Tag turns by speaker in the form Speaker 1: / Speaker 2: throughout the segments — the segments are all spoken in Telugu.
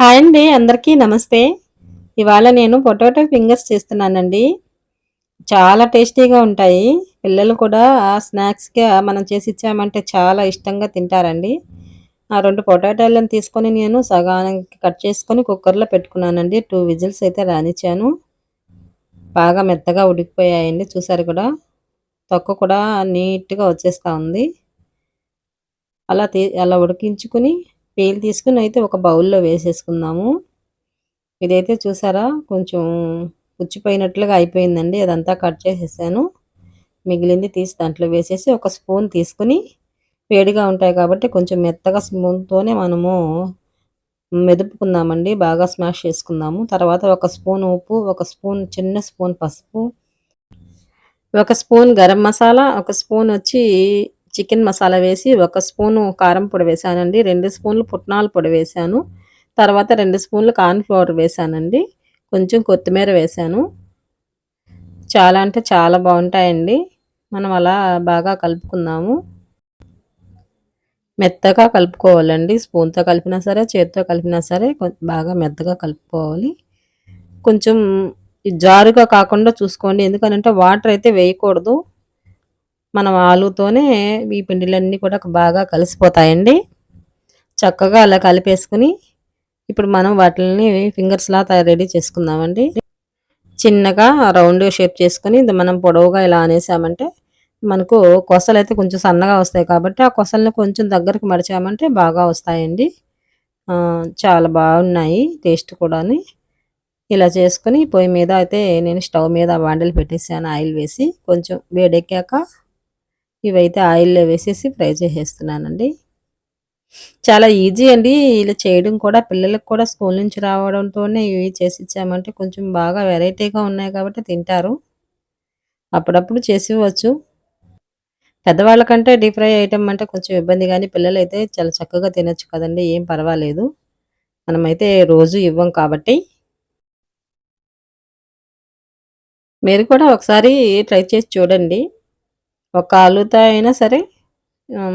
Speaker 1: హాయ్ అండి అందరికీ నమస్తే. ఇవాళ నేను పొటాటో ఫింగర్స్ చేస్తున్నానండి. చాలా టేస్టీగా ఉంటాయి. పిల్లలు కూడా స్నాక్స్గా మనం చేసి ఇచ్చామంటే చాలా ఇష్టంగా తింటారండి. ఆ రెండు పొటాటోలను తీసుకొని నేను సగానికి కట్ చేసుకొని కుక్కర్లో పెట్టుకున్నానండి. టూ విజిల్స్ అయితే రానిచ్చాను. బాగా మెత్తగా ఉడికిపోయాయండి చూసారు కూడా. తొక్క కూడా నీట్గా వచ్చేస్తూ ఉంది. అలా తీ అలా ఉడికించుకుని పేలు తీసుకుని అయితే ఒక బౌల్లో వేసేసుకుందాము. ఇదైతే చూసారా? కొంచెం పుచ్చిపోయినట్లుగా అయిపోయిందండి. అదంతా కట్ చేసేసాను. మిగిలింది తీసి దాంట్లో వేసేసి ఒక స్పూన్ తీసుకుని వేడిగా ఉంటాయి కాబట్టి కొంచెం మెత్తగా స్పూన్తోనే మనము మెదుపుకుందామండి. బాగా స్మాష్ చేసుకుందాము. తర్వాత ఒక స్పూన్ ఉప్పు ఒక స్పూన్ చిన్న స్పూన్ పసుపు ఒక స్పూన్ గరం మసాలా ఒక స్పూన్ వచ్చి చికెన్ మసాలా వేసి ఒక స్పూను కారం పొడి వేసానండి. రెండు స్పూన్లు పుట్నాల పొడి వేసాను. తర్వాత రెండు స్పూన్లు కార్న్ ఫ్లవర్ వేసానండి. కొంచెం కొత్తిమీర వేసాను. చాలా అంటే చాలా బాగుంటాయండి. మనం అలా బాగా కలుపుకుందాము. మెత్తగా కలుపుకోవాలండి. స్పూన్తో కలిపినా సరే చేతితో కలిపినా సరే బాగా మెత్తగా కలుపుకోవాలి. కొంచెం జారుగా కాకుండా చూసుకోండి. ఎందుకనంటే వాటర్ అయితే వేయకూడదు. మనం ఆలుతోనే ఈ పిండిలన్నీ కూడా బాగా కలిసిపోతాయండి. చక్కగా అలా కలిపేసుకుని ఇప్పుడు మనం వాటిని ఫింగర్స్లా రెడీ చేసుకుందామండి. చిన్నగా రౌండ్ షేప్ చేసుకుని మనం పొడవుగా ఇలా అనేసామంటే మనకు కొసలు అయితే కొంచెం సన్నగా వస్తాయి కాబట్టి ఆ కొసల్ని కొంచెం దగ్గరకు మడిచామంటే బాగా వస్తాయండి. చాలా బాగున్నాయి టేస్ట్ కూడా ఇలా చేసుకుని పొయ్యి మీద అయితే నేను స్టవ్ మీద బాండలు పెట్టేసాను ఆయిల్ వేసి కొంచెం వేడెక్కాక ఇవైతే ఆయిల్లో వేసేసి ఫ్రై చేసేస్తున్నానండి. చాలా ఈజీ అండి ఇలా చేయడం కూడా. పిల్లలకు కూడా స్కూల్ నుంచి రావడంతోనే ఇవి చేసి ఇచ్చామంటే కొంచెం బాగా వెరైటీగా ఉన్నాయి కాబట్టి తింటారు. అప్పుడప్పుడు చేసి పెద్దవాళ్ళకంటే డీప్ ఫ్రై ఐటమ్ అంటే కొంచెం ఇబ్బంది కానీ పిల్లలు అయితే చాలా చక్కగా తినొచ్చు కదండి. ఏం పర్వాలేదు. మనమైతే రోజు ఇవ్వం కాబట్టి. మీరు కూడా ఒకసారి ట్రై చేసి చూడండి. ఒక ఆలుతో అయినా సరే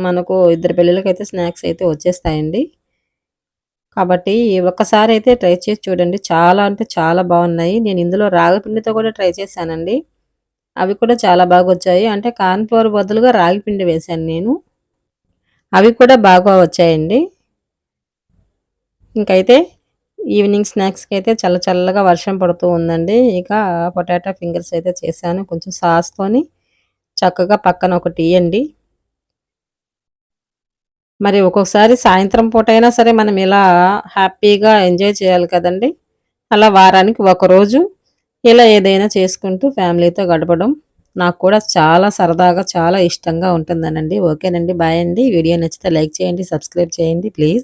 Speaker 1: మనకు ఇద్దరు పిల్లలకైతే స్నాక్స్ అయితే వచ్చేస్తాయండి. కాబట్టి ఒక్కసారి అయితే ట్రై చేసి చూడండి. చాలా అంటే చాలా బాగున్నాయి. నేను ఇందులో రాగిపిండితో కూడా ట్రై చేశానండి. అవి కూడా చాలా బాగా వచ్చాయి. అంటే కార్న్ఫ్లవర్ బదులుగా రాగిపిండి వేశాను నేను. అవి కూడా బాగా వచ్చాయండి. ఇంకైతే ఈవినింగ్ స్నాక్స్కి అయితే చల్ల చల్లగా వర్షం పడుతూ ఉందండి. ఇక పొటాటో ఫింగర్స్ అయితే చేశాను. కొంచెం సాస్తోని చక్కగా పక్కన ఒకటి ఇవ్వండి మరి ఒక్కొక్కసారి సాయంత్రం పూట అయినా సరే మనం ఇలా హ్యాపీగా ఎంజాయ్ చేయాలి కదండి. అలా వారానికి ఒకరోజు ఇలా ఏదైనా చేసుకుంటూ ఫ్యామిలీతో గడపడం నాకు కూడా చాలా సరదాగా చాలా ఇష్టంగా ఉంటుందనండి. ఓకేనండి బాయ్ అండి. వీడియో నచ్చితే లైక్ చేయండి సబ్స్క్రైబ్ చేయండి ప్లీజ్.